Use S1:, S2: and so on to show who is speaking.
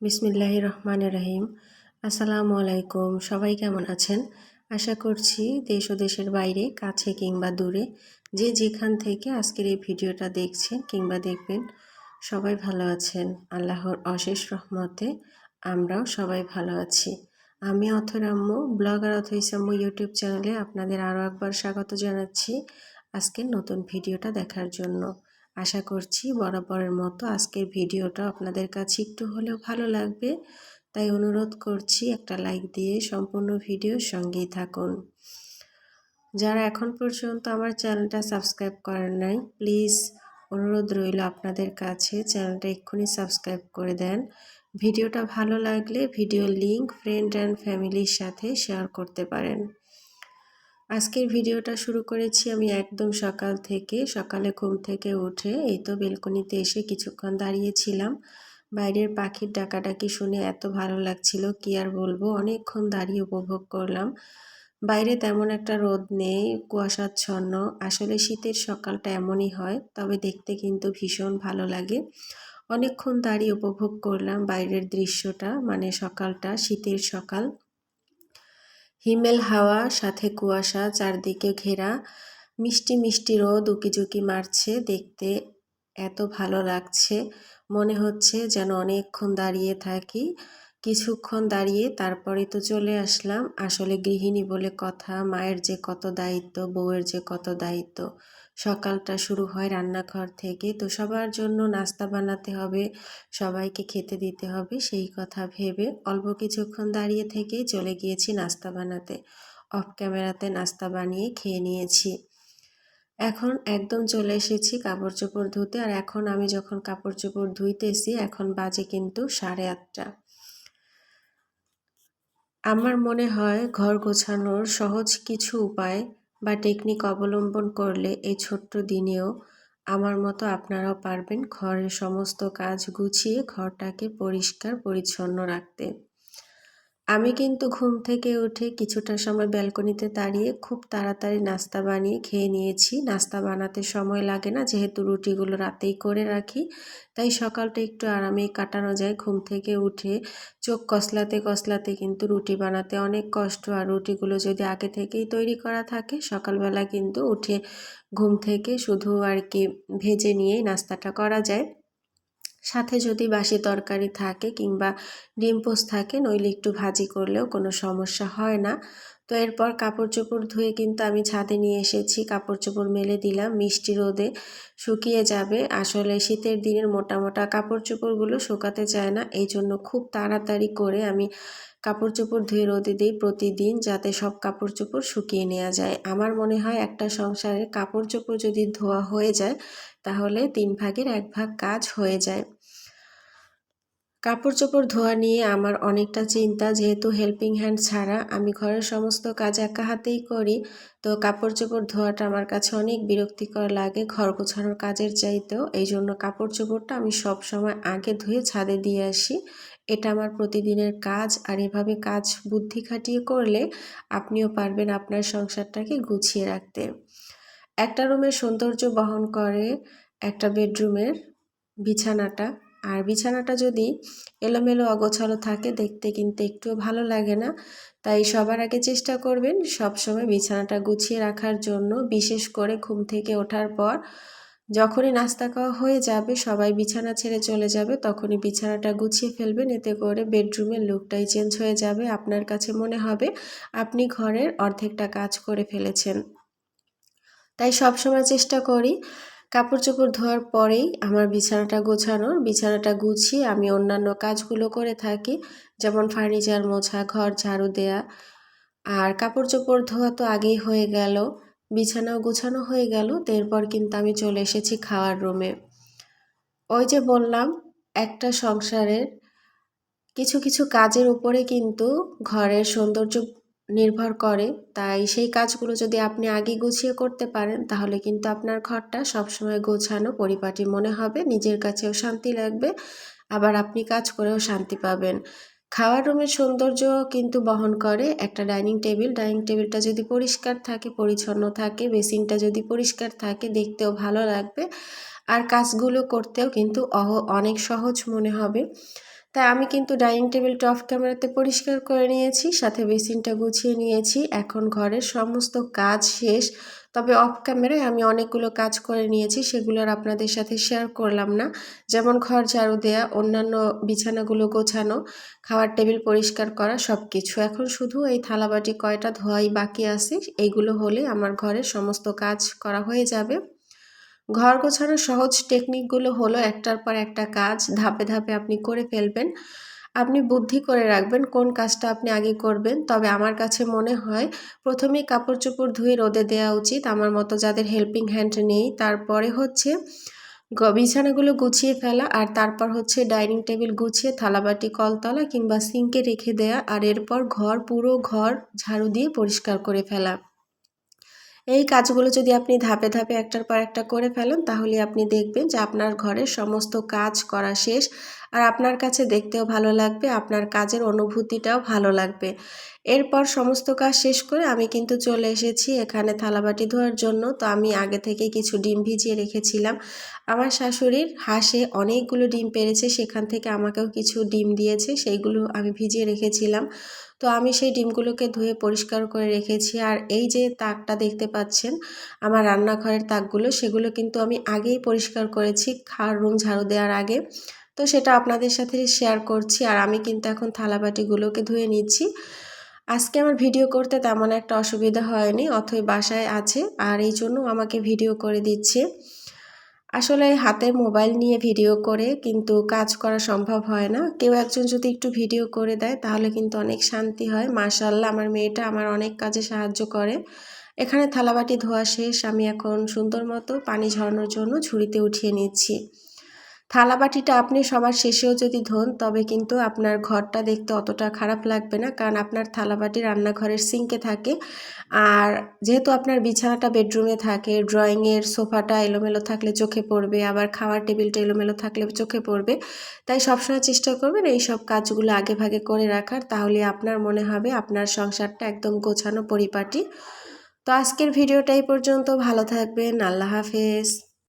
S1: বিসমিল্লাহ রহমান রহিম আসসালামু আলাইকুম সবাই কেমন আছেন? আশা করছি দেশ ও দেশের বাইরে, কাছে কিংবা দূরে, যে যেখান থেকে আজকের এই ভিডিওটা দেখছেন কিংবা দেখবেন, সবাই ভালো আছেন। আল্লাহর অশেষ রহমতে আমরাও সবাই ভালো আছি। আমি অথরাম্মু ব্লগার অথইসাম্মু ইউটিউব চ্যানেলে আপনাদের আরও একবার স্বাগত জানাচ্ছি আজকের নতুন ভিডিওটা দেখার জন্য। আশা করছি বরাবরের মতো আজকের ভিডিওটা আপনাদের কাছে একটু হলেও ভালো লাগবে। তাই অনুরোধ করছি একটা লাইক দিয়ে সম্পূর্ণ ভিডিওর সঙ্গেই থাকুন। যারা এখন পর্যন্ত আমার চ্যানেলটা সাবস্ক্রাইব করেন নাই, প্লিজ অনুরোধ রইল আপনাদের কাছে চ্যানেলটা এক্ষুনি সাবস্ক্রাইব করে দেন। ভিডিওটা ভালো লাগলে ভিডিও লিঙ্ক ফ্রেন্ড অ্যান্ড ফ্যামিলির সাথে শেয়ার করতে পারেন। আজকের ভিডিওটা শুরু করেছি আমি একদম সকাল থেকে, সকালে ঘুম থেকে উঠে এই তো বেলকনিতে এসে কিছুক্ষণ দাঁড়িয়েছিলাম। বাইরের পাখির ডাকাডাকি শুনে এত ভালো লাগছিল, কি আর বলব? অনেকক্ষণ দাঁড়িয়ে উপভোগ করলাম। বাইরে তেমন একটা রোদ নেই, কুয়াশাচ্ছন্ন। আসলে শীতের সকালটা এমনই হয়, তবে দেখতে কিন্তু ভীষণ ভালো লাগে। অনেকক্ষণ দাঁড়িয়ে উপভোগ করলাম বাইরের দৃশ্যটা মানে সকালটা, শীতের সকাল। হিমেল হাওয়া, সাথে কুয়াশা, চারদিকে ঘেরা, মিষ্টি মিষ্টি রোদ, উকিঝুঁকি মারছে, দেখতে এত ভালো লাগছে, মনে হচ্ছে যেন অনেকক্ষণ দাঁড়িয়ে থাকি। কিছুক্ষণ দাঁড়িয়ে তারপরে তো চলে আসলাম। আসলে গৃহিণী বলে কথা, মায়ের যে কত দায়িত্ব, বউয়ের যে কত দায়িত্ব সকালটা শুরু হয় রান্নাঘর থেকে। তো সবার জন্য নাস্তা বানাতে হবে, সবাইকে খেতে দিতে হবে, সেই কথা ভেবে অল্প কিছুক্ষণ দাঁড়িয়ে থেকেই চলে গিয়েছি নাস্তা বানাতে। অফ ক্যামেরাতে নাস্তা বানিয়ে খেয়ে নিয়েছি। এখন একদম চলে এসেছি কাপড় চোপড় ধুতে, আর এখন আমি যখন কাপড় চোপড় ধুইতেছি, এখন বাজে কিন্তু সাড়ে আটটা। আমার মনে হয় ঘর গোছানোর সহজ কিছু উপায় বা টেকনিক অবলম্বন করলে এই ছোট্ট দিনেও আমার মতো আপনারাও পারবেন ঘরের সমস্ত কাজ গুছিয়ে ঘরটাকে পরিষ্কার, পরিচ্ছন্ন রাখতে। আমি কিন্তু ঘুম থেকে উঠে কিছুটা সময় ব্যালকনিতে দাঁড়িয়ে খুব তাড়াতাড়ি নাস্তা বানিয়ে খেয়ে নিয়েছি। নাস্তা বানাতে সময় লাগে না, যেহেতু রুটিগুলো রাতেই করে রাখি। তাই সকালটা একটু আরামেই কাটানো যায়। ঘুম থেকে উঠে চোখ কসলাতে কসলাতে কিন্তু রুটি বানাতে অনেক কষ্ট। আর রুটিগুলো যদি আগে থেকেই তৈরি করা থাকে, সকালবেলা কিন্তু উঠে ঘুম থেকে শুধু আর কি ভেজে নিয়েই নাস্তাটা করা যায়। সাথে যদি বাসি তরকারি থাকে কিংবা ডিম পোস্ট থাকে, নইলে একটু ভাজি করলেও কোনো সমস্যা হয় না। তো এরপর কাপড় চোপড় ধুয়ে কিন্তু আমি ছাদে নিয়ে এসেছি। কাপড় চোপড় মেলে দিলাম, মিষ্টি রোদে শুকিয়ে যাবে। আসলে শীতের দিনের মোটা মোটা কাপড় চোপড়গুলো শুকাতে চায় না। এই জন্য খুব তাড়াতাড়ি করে আমি কাপড় চোপড় ধুয়ে রোদে দিই প্রতিদিন যাতে সব কাপড় চোপড় শুকিয়ে নেওয়া যায়। আমার মনে হয় একটা সংসারে কাপড় চোপড় যদি ধোয়া হয়ে যায়, তাহলে তিন ভাগের এক ভাগ কাজ হয়ে যায়। কাপড় চোপড় ধোয়া নিয়ে আমার অনেকটা চিন্তা, যেহেতু হেল্পিং হ্যান্ড ছাড়া আমি ঘরের সমস্ত কাজ একা হাতেই করি, তো কাপড় চোপড় ধোয়াটা আমার কাছে অনেক বিরক্তিকর লাগে ঘর গোছানোর কাজের চাইতেও। এই জন্য কাপড় চোপড়টা আমি সব সময় আগে ধুয়ে ছাদে দিয়ে আসি। এটা আমার প্রতিদিনের কাজ আর এভাবে কাজ বুদ্ধি খাটিয়ে করলে আপনিও পারবেন আপনার সংসারটাকে গুছিয়ে রাখতে। একটা রুমের সৌন্দর্য বহন করে একটা বেডরুমের বিছানাটা আর বিছানাটা যদি এলোমেলো অগোছালো থাকে, দেখতে কিন্তু একটুও ভালো লাগে না। তাই সবার আগে চেষ্টা করবেন সব সময় বিছানাটা গুছিয়ে রাখার জন্য, বিশেষ করে ঘুম থেকে ওঠার পর। যখনই নাস্তা খাওয়া হয়ে যাবে, সবাই বিছানা ছেড়ে চলে যাবে, তখনই বিছানাটা গুছিয়ে ফেলবেন, এতে করে বেডরুমের লুকটাই চেঞ্জ হয়ে যাবে, আপনার কাছে মনে হবে আপনি ঘরের অর্ধেকটা কাজ করে ফেলেছেন। তাই সবসময় চেষ্টা করি কাপড় চোপড় ধোয়ার পরেই আমার বিছানাটা গোছানোর, বিছানাটা গুছিয়ে আমি অন্যান্য কাজগুলো করে থাকি, যেমন ফার্নিচার মোছা, ঘর ঝাড়ু দেয়া। আর কাপড় চোপড় ধোয়া তো আগেই হয়ে গেল, বিছানাও গোছানো হয়ে গেল এরপর কিন্তু আমি চলে এসেছি খাওয়ার রুমে ওই যে বললাম, একটা সংসারের কিছু কিছু কাজের উপরে কিন্তু ঘরের সৌন্দর্য নির্ভর করে। তাই সেই কাজগুলো যদি আপনি আগে গুছিয়ে করতে পারেন, তাহলে কিন্তু আপনার ঘরটা সবসময় গোছানো পরিপাটি মনে হবে, নিজের কাছেও শান্তি লাগবে, আবার আপনি কাজ করেও শান্তি পাবেন। খাওয়ার রুমের সৌন্দর্য কিন্তু বহন করে। একটা ডাইনিং টেবিল, ডাইনিং টেবিলটা যদি পরিষ্কার থাকে, পরিচ্ছন্ন থাকে, বেসিনটা যদি পরিষ্কার থাকে, দেখতেও ভালো লাগবে। আর কাজগুলো করতেও কিন্তু অনেক সহজ মনে হবে। তাই আমি কিন্তু ডাইনিং টেবিলটা অফ ক্যামেরাতে পরিষ্কার করে নিয়েছি, সাথে বেসিনটা গুছিয়ে নিয়েছি। এখন ঘরের সমস্ত কাজ শেষ। তবে অফ ক্যামেরায় আমি অনেকগুলো কাজ করে নিয়েছি, সেগুলো আর আপনাদের সাথে শেয়ার করলাম না। যেমন ঘর ঝাড়ু দেয়া, অন্যান্য বিছানাগুলো গোছানো, খাওয়ার টেবিল পরিষ্কার করা সব কিছু এখন শুধু এই থালাবাটি কয়টা ধোয়াই বাকি আছে এইগুলো হলে আমার ঘরের সমস্ত কাজ করা হয়ে যাবে। ঘর গোছানোর সহজ টেকনিকগুলো হলো একটার পর একটা কাজ ধাপে ধাপে আপনি করে ফেলবেন। আপনি বুদ্ধি করে রাখবেন কোন কাজটা আপনি আগে করবেন। তবে আমার কাছে মনে হয় প্রথমেই কাপড় চোপড় ধুয়ে রোদে দেওয়া উচিত। আমার মতো যাদের হেল্পিং হ্যান্ড নেই, তারপরে হচ্ছে বিছানাগুলো গুছিয়ে ফেলা আর তারপর হচ্ছে ডাইনিং টেবিল গুছিয়ে থালাবাটি, কলতলা কিংবা সিঙ্কে রেখে দেয়া আর এরপর ঘর, পুরো ঘর ঝাড়ু দিয়ে পরিষ্কার করে ফেলা। এই কাজগুলো যদি আপনি ধাপে ধাপে একটার পর একটা করে ফেলেন, তাহলে আপনি দেখবেন যে আপনার ঘরের সমস্ত কাজ করা শেষ। আর আপনার কাছে দেখতেও ভালো লাগবে, আপনার কাজের অনুভূতিটাও ভালো লাগবে। এরপর সমস্ত কাজ শেষ করে আমি কিন্তু চলে এসেছি এখানে থালাবাটি ধোয়ার জন্য। তো আমি আগে থেকে কিছু ডিম ভিজিয়ে রেখেছিলাম। আমার শাশুড়ির হাঁসে অনেকগুলো ডিম পেরেছে, সেখান থেকে আমাকেও কিছু ডিম দিয়েছে, সেইগুলো আমি ভিজিয়ে রেখেছিলাম। তো আমি সেই ডিমগুলোকে ধুয়ে পরিষ্কার করে রেখেছি। আর এই যে তাকটা দেখতে পাচ্ছেন, আমার রান্নাঘরের তাকগুলো, সেগুলো কিন্তু আমি আগেই পরিষ্কার করেছি খাওয়ার রুম ঝাড়ু দেওয়ার আগে। তো সেটা আপনাদের সাথে শেয়ার করছি। আর আমি কিন্তু এখন থালাবাটিগুলোকে ধুয়ে নিচ্ছি। আজকে আমার ভিডিও করতে তেমন একটা অসুবিধা হয়নি, অথই বাসায় আছে। আর এই জন্য আমাকে ভিডিও করে দিচ্ছে। আসলে হাতের মোবাইল নিয়ে ভিডিও করে কিন্তু কাজ করা সম্ভব হয় না। কেউ একজন যদি একটু ভিডিও করে দেয়, তাহলে কিন্তু অনেক শান্তি হয়। মাশাল্লাহ আমার মেয়েটা আমার অনেক কাজে সাহায্য করে। এখানে থালাবাটি ধোয়া শেষ। আমি এখন সুন্দর মতো পানি ঝরানোর জন্য ঝুড়িতে উঠিয়ে নিচ্ছি। থালাবাটিটা আপনি সবার শেষেও যদি ধোন, তবে কিন্তু আপনার ঘরটা দেখতে অতটা খারাপ লাগবে না, কারণ আপনার থালাবাটি রান্নাঘরের সিঙ্কে থাকে। আর যেহেতু আপনার বিছানাটা বেডরুমে থাকে ড্রয়িংয়ের সোফাটা এলোমেলো থাকলে চোখে পড়বে, আবার খাওয়ার টেবিলটা এলোমেলো থাকলে চোখে পড়বে, তাই সবসময় চেষ্টা করবেন এই সব কাজগুলো আগে ভাগে করে রাখার, তাহলে আপনার মনে হবে আপনার সংসারটা একদম গোছানো পরিপাটি। তো আজকের ভিডিওটা এই পর্যন্ত, ভালো থাকবেন, আল্লাহ হাফেজ।